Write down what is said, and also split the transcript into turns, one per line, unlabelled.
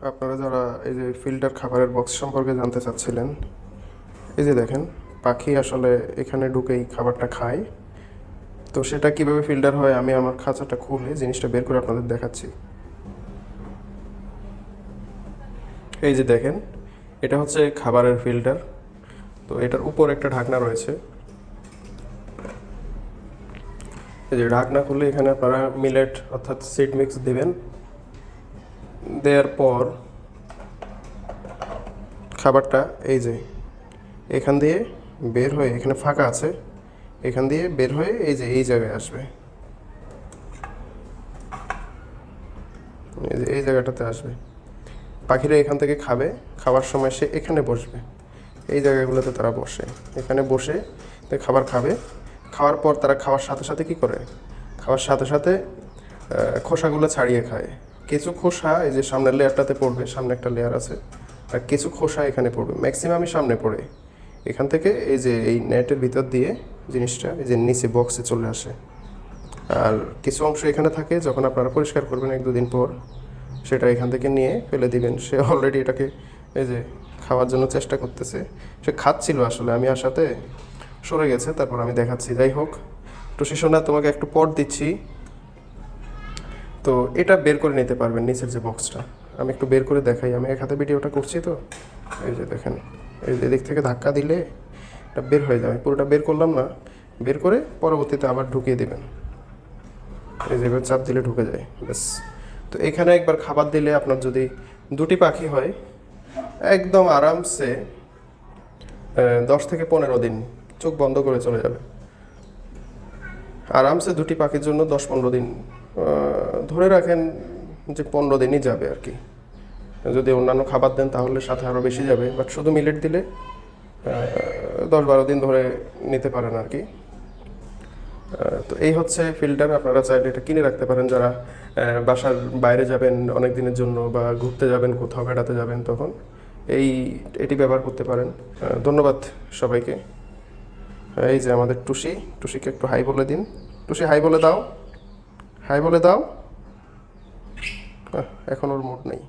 আপনারা যারা এই যে ফিল্টার খাবারের বক্স সম্পর্কে জানতে চাচ্ছিলেন, এই যে দেখেন, পাখি আসলে এখানে ঢুকেই খাবারটা খায়। তো সেটা কীভাবে ফিল্টার হয়, আমি আমার খাঁচাটা খুলে জিনিসটা বের করে আপনাদের দেখাচ্ছি। এই যে দেখেন, এটা হচ্ছে খাবারের ফিল্টার তো এটার উপর একটা ঢাকনা রয়েছে। এই যে ঢাকনা খুলে এখানে আপনারা মিলেট অর্থাৎ সিড মিক্স দিবেন। দেওয়ার পর খাবারটা এই যে, এখান দিয়ে বের হয়ে এখানে ফাঁকা আছে, এখান দিয়ে বের হয়ে এই যে, এই জায়গায় আসবে। এই যে, এই জায়গাটাতে আসবে। পাখিরা এখান থেকে খাবে, খাওয়ার সময় সে এখানে বসবে। এই জায়গাগুলোতে তারা বসে। এখানে বসে খাবার খাবে। খাওয়ার পর তারা খাওয়ার সাথে সাথে কি করে? খাওয়ার সাথে সাথে খোসাগুলো ছাড়িয়ে খায়। কিছু খোসা, এই যে সামনের লেয়ারটাতে পড়বে, সামনে একটা লেয়ার আছে, আর কিছু খোসা এখানে পড়বে। ম্যাক্সিমামই সামনে পড়ে। এখান থেকে এই যে এই নেটের ভিতর দিয়ে জিনিসটা, এই যে নিচে বক্সে চলে আসে। আর কিছু অংশ এখানে থাকে, যখন আপনারা পরিষ্কার করবেন এক দুদিন পর, সেটা এখান থেকে নিয়ে ফেলে দিবেন। সে অলরেডি এটাকে এই যে খাওয়ার জন্য চেষ্টা করতেছে। সে খাচ্ছিল আসলে, আমি আসাতে সরে গেছে, তারপর আমি দেখাচ্ছি। যাই হোক, তো শিশোনা, তোমাকে একটু পট দিচ্ছি। তো এটা বের করে নিতে পারবেন নিচের যে বক্সটা আমি একটু বের করে দেখাই। আমি এক হাতে ভিডিওটা করছি তো। এই যে দেখেন, এই যে এদিক থেকে ধাক্কা দিলে এটা বের হয়ে যাবে। পুরোটা বের করলাম না। বের করে পরবর্তীতে আবার ঢুকিয়ে দেবেন। এই যে চাপ দিলে ঢুকে যায়। ব্যাস। তো এখানে একবার খাবার দিলে আপনার যদি দুটি পাখি হয়, একদম আরামসে দশ থেকে পনেরো দিন চোখ বন্ধ করে চলে যাবে। আরামসে দুটি পাখির জন্য দশ পনেরো দিন ধরে রাখেন যে পনেরো দিনই যাবে আর কি। যদি অন্যান্য খাবার দেন তাহলে সাথে আরও বেশি যাবে বাট শুধু মিলেট দিলে দশ বারো দিন ধরে নিতে পারেন আর কি। তো এই হচ্ছে ফিল্টার আপনারা চাইলে এটা কিনে রাখতে পারেন যারা বাসার বাইরে যাবেন অনেক দিনের জন্য বা ঘুরতে যাবেন, কোথাও বেড়াতে যাবেন তখন, এই, এটি ব্যবহার করতে পারেন। ধন্যবাদ সবাইকে। এই যে আমাদের টুসি, টুসিকে একটু হাই বলে দিন। টুসি হাই বলে দাও। হাই বলে দাও। এখন ওর মুড নেই।